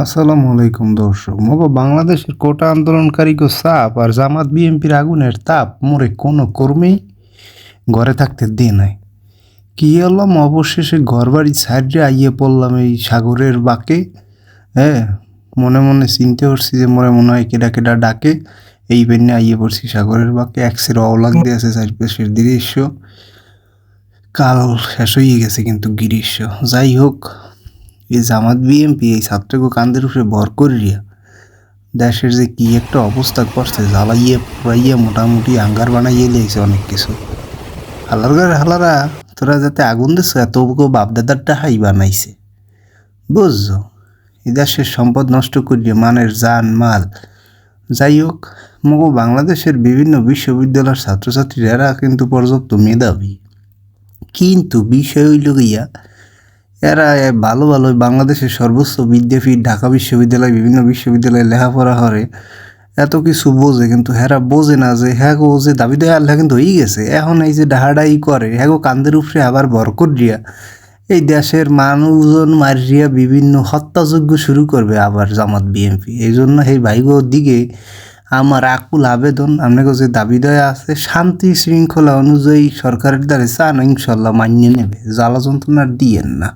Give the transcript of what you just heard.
আসসালামু আলাইকুম, দর্শক। মগো বাংলাদেশের কোটা আন্দোলনকারীকে সাপ আর জামাত বিএনপির আগুনের তাপ মোরে কোনো কর্মী ঘরে থাকতে দে নাই। কি হলাম অবশেষে ঘর বাড়ি সাইডে আইয়ে পড়লাম এই সাগরের বাঁকে। হ্যাঁ মনে মনে চিনতে পারছি যে মনে মনে হয় কেডা কেডা ডাকে। এই বেন্যে আইয়ে পড়ছি সাগরের বাঁকে। একসের অলাগ দিয়ে আছে চারপাশের দৃশ্য। কাল শেষ হয়ে গেছে কিন্তু গ্রীষ্ম যাই হোক এই জামাত বিএমপি এই ছাত্রকে কান্দের উপরে ভর করিয়া দেশের যে কি একটা অবস্থা করছে, জ্বালাইয়ে পুরাইয়ে মোটামুটি আঙ্গার বানাইয়ে লিয়েছে অনেক কিছু। হালার ঘরে হালারা, তোরা যাতে আগুন দিস এত বাপদাদারটা হাই বানাইছে। বুঝছ? এই দেশের সম্পদ নষ্ট করিয়ে মানের জান, মাল, যাই হোক, মগো বাংলাদেশের বিভিন্ন বিশ্ববিদ্যালয়ের ছাত্রছাত্রীরা কিন্তু পর্যাপ্ত মেধাবী। কিন্তু বিষয় হইল গিয়া এরা ভালো ভালো বাংলাদেশের সর্বোচ্চ বিদ্যাপীঠ, ঢাকা বিশ্ববিদ্যালয়, বিভিন্ন বিশ্ববিদ্যালয়ে লেখাপড়া করে। এত কিছু বোঝে, কিন্তু হেরা বোঝে না যে হ্যাঁ গো, যে দাবি দেয় আল্লাহ কিন্তু হয়ে গেছে। এখন এই যে ডাহাডাই করে হ্যাঁ গো, কান্দের উপরে আবার ভর করিয়া এই দেশের মানুষজন মারিয়া বিভিন্ন হত্যাযজ্ঞ শুরু করবে আবার জামাত বিএনপি। এই জন্য এই ভাইগোর দিকে আমার আকুল আবেদন আপনাকে যে দাবি দেওয়া আছে, শান্তি শৃঙ্খলা অনুযায়ী সরকারের দ্বারা চান, ইনশাল্লাহ মানিয়ে নেবে। জ্বালা যন্ত্রণা আর দিয়েন না।